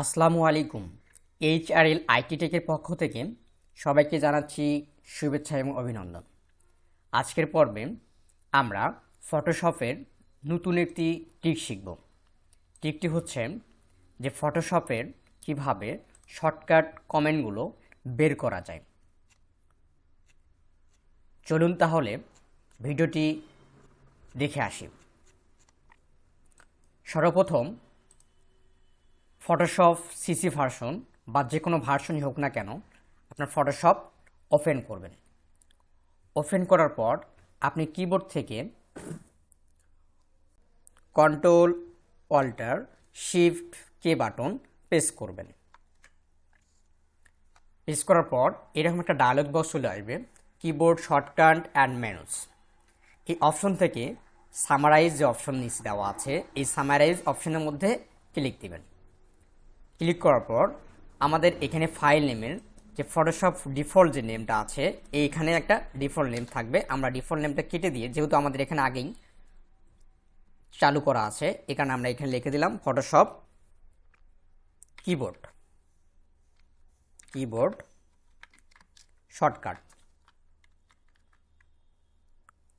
আসসালামু আলাইকুম। H R L IT টেকের পক্ষ থেকে সবাইকে জানাচ্ছি শুভেচ্ছা এবং অভিনন্দন। আজকের পর্বে আমরা ফটোশপের নতুন একটি ট্রিক শিখব। ট্রিকটি হচ্ছে যে ফটোশপের কীভাবে শর্টকাট কমেন্টগুলো বের করা যায়। চলুন তাহলে ভিডিওটি দেখে আসি। সর্বপ্রথম ফটোশপ সিসি ভার্সন বা যে কোনো ভার্সনই হোক না কেন, আপনার ফটোশপ ওপেন করবেন। ওপেন করার পর আপনি কিবোর্ড থেকে কন্ট্রোল অল্টার শিফট কে বাটন প্রেস করবেন। প্রেস করার পর এরকম একটা ডায়লগ বক্স চলে আসবে কিবোর্ড শর্টকাট অ্যান্ড মেনুস এই অপশন থেকে সামারাইজ যে অপশন নিচে দেওয়া আছে, এই সামারাইজ অপশনের মধ্যে ক্লিক দিবেন। ক্লিক করার পর আমাদের এখানে ফাইল নেমের যে ফটোশপ ডিফল্ট যে নেমটা আছে, এইখানে একটা ডিফল্ট নেম থাকবে। আমরা ডিফল্ট নেমটা কেটে দিয়ে, যেহেতু আমাদের এখানে আগেই চালু করা আছে এখানে আমরা এখানে লিখে দিলাম Photoshop keyboard keyboard shortcut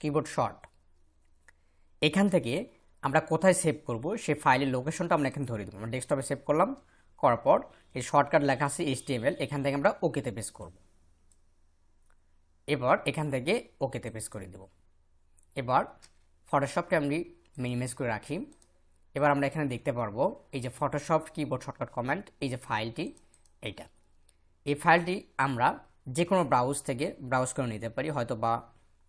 keyboard short এখান থেকে আমরা কোথায় সেভ করব? সেই ফাইলের লোকেশনটা আমরা এখানে ধরে দেবো। আমরা ডেস্কটপে সেভ করলাম, করার পর এই শর্টকাট লেখা আছে এইচটিএমএল এখান থেকে আমরা ওকেতে পেস করব। এবার এখান থেকে ওকেতে পেস করে দেব। এবার ফটোশপকে আমি মিনিমাইজ করে রাখি। এবার আমরা এখানে দেখতে পারব, এই যে ফটোশপ কিবোর্ড শর্টকাট কমেন্ট এই যে ফাইলটি এইটা। এই ফাইলটি আমরা যে কোনো ব্রাউজ থেকে ব্রাউজ করে নিতে পারি হয়তো বা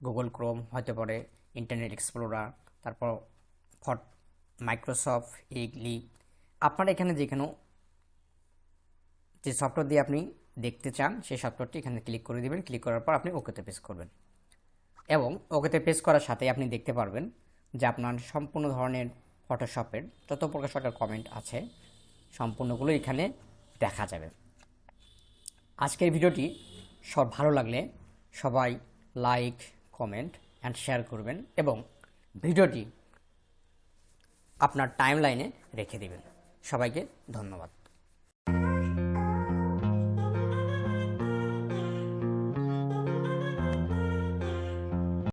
গুগল ক্রোম হতে পারে ইন্টারনেট এক্সপ্লোরার তারপর ফট মাইক্রোসফট ইগলি আপনারা এখানে যে কোনো যে সফটওয়্যার দিয়ে আপনি দেখতে চান, সেই সফটওয়্যারটি এখানে ক্লিক করে দেবেন। ক্লিক করার পর আপনি ওকেতে প্রেস করবেন। এবং ওকেতে প্রেস করার সাথে আপনি দেখতে পারবেন যে আপনার সম্পূর্ণ ধরনের ফটোশপের যত প্রকার সরকার কমেন্ট আছে, সম্পূর্ণগুলো এখানে দেখা যাবে। আজকের ভিডিওটি সব ভালো লাগলে সবাই লাইক কমেন্ট অ্যান্ড শেয়ার করবেন এবং ভিডিওটি আপনার টাইমলাইনে রেখে দেবেন। সবাইকে ধন্যবাদ।